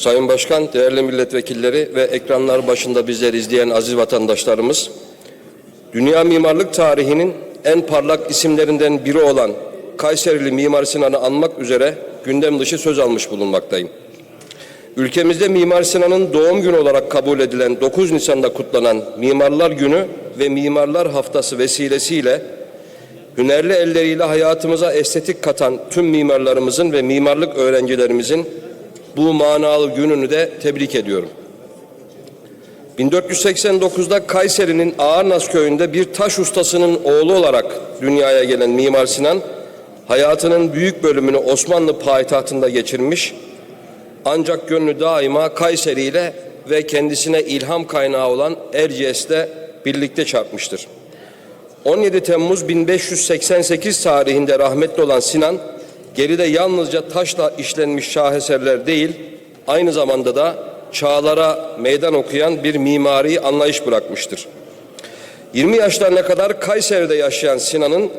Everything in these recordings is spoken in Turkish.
Sayın Başkan, değerli milletvekilleri ve ekranlar başında bizleri izleyen aziz vatandaşlarımız, dünya mimarlık tarihinin en parlak isimlerinden biri olan Kayserili Mimar Sinan'ı anmak üzere gündem dışı söz almış bulunmaktayım. Ülkemizde Mimar Sinan'ın doğum günü olarak kabul edilen 9 Nisan'da kutlanan Mimarlar Günü ve Mimarlar Haftası vesilesiyle hünerli elleriyle hayatımıza estetik katan tüm mimarlarımızın ve mimarlık öğrencilerimizin bu manalı gününü de tebrik ediyorum. 1489'da Kayseri'nin Ağarnaz köyünde bir taş ustasının oğlu olarak dünyaya gelen Mimar Sinan, hayatının büyük bölümünü Osmanlı payitahtında geçirmiş, ancak gönlü daima Kayseri ile ve kendisine ilham kaynağı olan Erciyes'le birlikte çarpmıştır. 17 Temmuz 1588 tarihinde rahmetli olan Sinan, geride yalnızca taşla işlenmiş şaheserler değil, aynı zamanda da çağlara meydan okuyan bir mimari anlayış bırakmıştır. 20 yaşlarına kadar Kayseri'de yaşayan Sinan'ın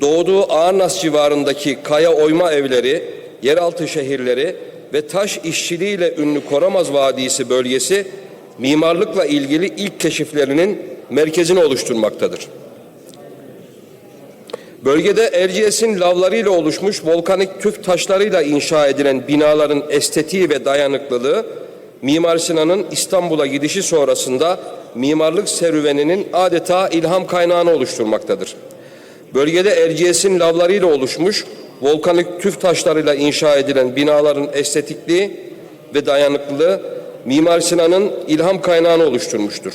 doğduğu Ağırnas civarındaki kaya oyma evleri, yeraltı şehirleri ve taş işçiliğiyle ünlü Koramaz Vadisi bölgesi mimarlıkla ilgili ilk keşiflerinin merkezini oluşturmaktadır. Bölgede Erciyes'in lavlarıyla oluşmuş volkanik tüf taşlarıyla inşa edilen binaların estetiği ve dayanıklılığı Mimar Sinan'ın İstanbul'a gidişi sonrasında mimarlık serüveninin adeta ilham kaynağını oluşturmaktadır. Bölgede Erciyes'in lavlarıyla oluşmuş volkanik tüf taşlarıyla inşa edilen binaların estetikliği ve dayanıklılığı Mimar Sinan'ın ilham kaynağını oluşturmuştur.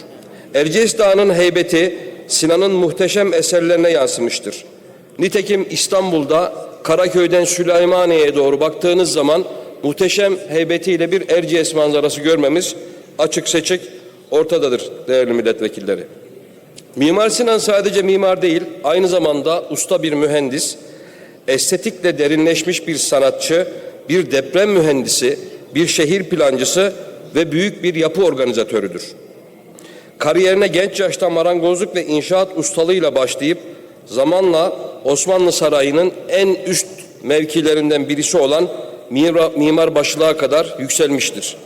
Erciyes Dağı'nın heybeti Sinan'ın muhteşem eserlerine yansımıştır. Nitekim İstanbul'da Karaköy'den Süleymaniye'ye doğru baktığınız zaman muhteşem heybetiyle bir Erciyes manzarası görmemiz açık seçik ortadadır değerli milletvekilleri. Mimar Sinan sadece mimar değil, aynı zamanda usta bir mühendis, estetikle derinleşmiş bir sanatçı, bir deprem mühendisi, bir şehir plancısı ve büyük bir yapı organizatörüdür. Kariyerine genç yaşta marangozluk ve inşaat ustalığıyla başlayıp zamanla Osmanlı Sarayı'nın en üst mevkilerinden birisi olan mimar, başlığa kadar yükselmiştir.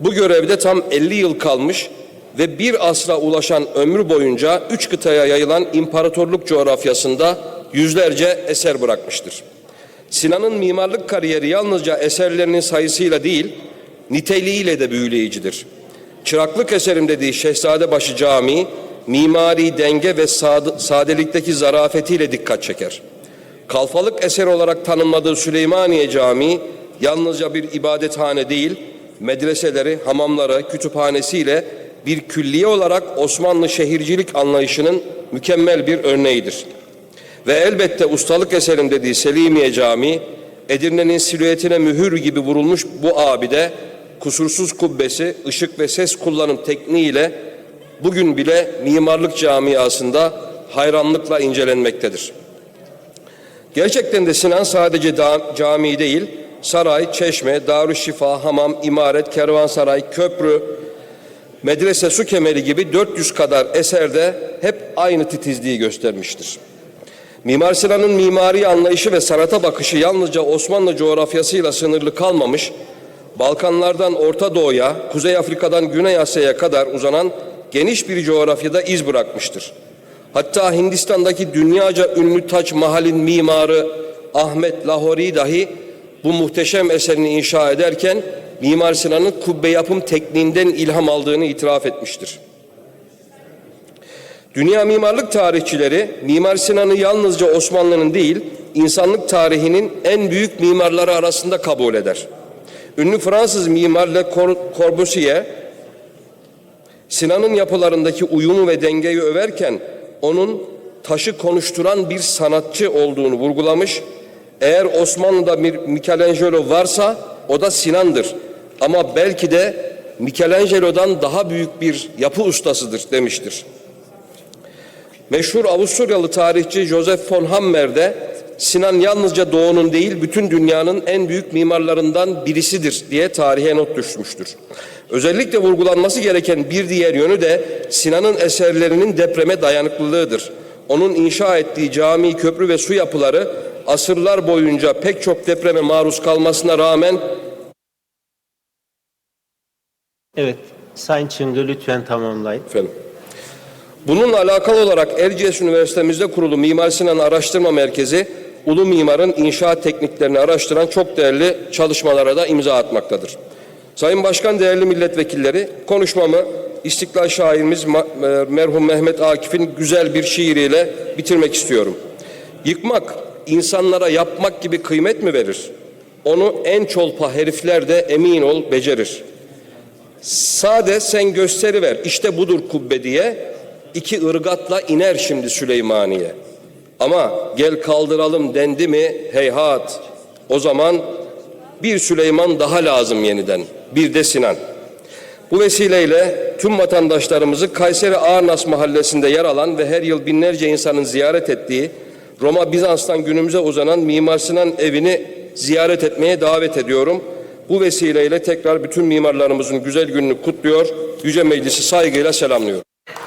Bu görevde tam 50 yıl kalmış ve bir asra ulaşan ömrü boyunca üç kıtaya yayılan imparatorluk coğrafyasında yüzlerce eser bırakmıştır. Sinan'ın mimarlık kariyeri yalnızca eserlerinin sayısıyla değil, niteliğiyle de büyüleyicidir. Çıraklık eserim dediği Şehzadebaşı Camii, mimari denge ve sade, sadelikteki zarafetiyle dikkat çeker. Kalfalık eser olarak tanımladığı Süleymaniye Camii, yalnızca bir ibadethane değil, medreseleri, hamamları, kütüphanesiyle bir külliye olarak Osmanlı şehircilik anlayışının mükemmel bir örneğidir. Ve elbette ustalık eserim dediği Selimiye Camii, Edirne'nin silüetine mühür gibi vurulmuş bu abide kusursuz kubbesi, ışık ve ses kullanım tekniğiyle bugün bile mimarlık camiasında hayranlıkla incelenmektedir. Gerçekten de Sinan sadece cami değil, saray, çeşme, darüşşifa, hamam, imaret, kervansaray, köprü, medrese, su kemeri gibi 400 kadar eserde hep aynı titizliği göstermiştir. Mimar Sinan'ın mimari anlayışı ve sanata bakışı yalnızca Osmanlı coğrafyasıyla sınırlı kalmamış, Balkanlardan Orta Doğu'ya, Kuzey Afrika'dan Güney Asya'ya kadar uzanan geniş bir coğrafyada iz bırakmıştır. Hatta Hindistan'daki dünyaca ünlü Taç Mahal'in mimarı Ahmet Lahori dahi bu muhteşem eserini inşa ederken Mimar Sinan'ın kubbe yapım tekniğinden ilham aldığını itiraf etmiştir. Dünya mimarlık tarihçileri Mimar Sinan'ı yalnızca Osmanlı'nın değil, insanlık tarihinin en büyük mimarları arasında kabul eder. Ünlü Fransız mimar Le Corbusier, Sinan'ın yapılarındaki uyumu ve dengeyi överken onun taşı konuşturan bir sanatçı olduğunu vurgulamış. Eğer Osmanlı'da bir Michelangelo varsa o da Sinan'dır. Ama belki de Michelangelo'dan daha büyük bir yapı ustasıdır demiştir. Meşhur Avusturyalı tarihçi Joseph von Hammer de Sinan yalnızca doğunun değil bütün dünyanın en büyük mimarlarından birisidir diye tarihe not düşmüştür. Özellikle vurgulanması gereken bir diğer yönü de Sinan'ın eserlerinin depreme dayanıklılığıdır. Onun inşa ettiği cami, köprü ve su yapıları asırlar boyunca pek çok depreme maruz kalmasına rağmen Evet. Sayın Çıngı lütfen tamamlayın. Efendim. Bununla alakalı olarak Erciyes Üniversitemizde kurulu Mimar Sinan Araştırma Merkezi, Ulu Mimar'ın inşaat tekniklerini araştıran çok değerli çalışmalara da imza atmaktadır. Sayın Başkan, değerli milletvekilleri, konuşmamı İstiklal şairimiz e, merhum Mehmet Akif'in güzel bir şiiriyle bitirmek istiyorum. Yıkmak, insanlara yapmak gibi kıymet mi verir? Onu en çolpa herifler de emin ol becerir. Sade sen gösteri ver. İşte budur kubbe diye iki ırgatla iner şimdi Süleymaniye. Ama gel kaldıralım dendi mi heyhat. O zaman bir Süleyman daha lazım yeniden. Bir de Sinan. Bu vesileyle tüm vatandaşlarımızı Kayseri Ağırnas mahallesinde yer alan ve her yıl binlerce insanın ziyaret ettiği Roma Bizans'tan günümüze uzanan Mimar Sinan evini ziyaret etmeye davet ediyorum. Bu vesileyle tekrar bütün mimarlarımızın güzel gününü kutluyor. Yüce Meclisi saygıyla selamlıyorum.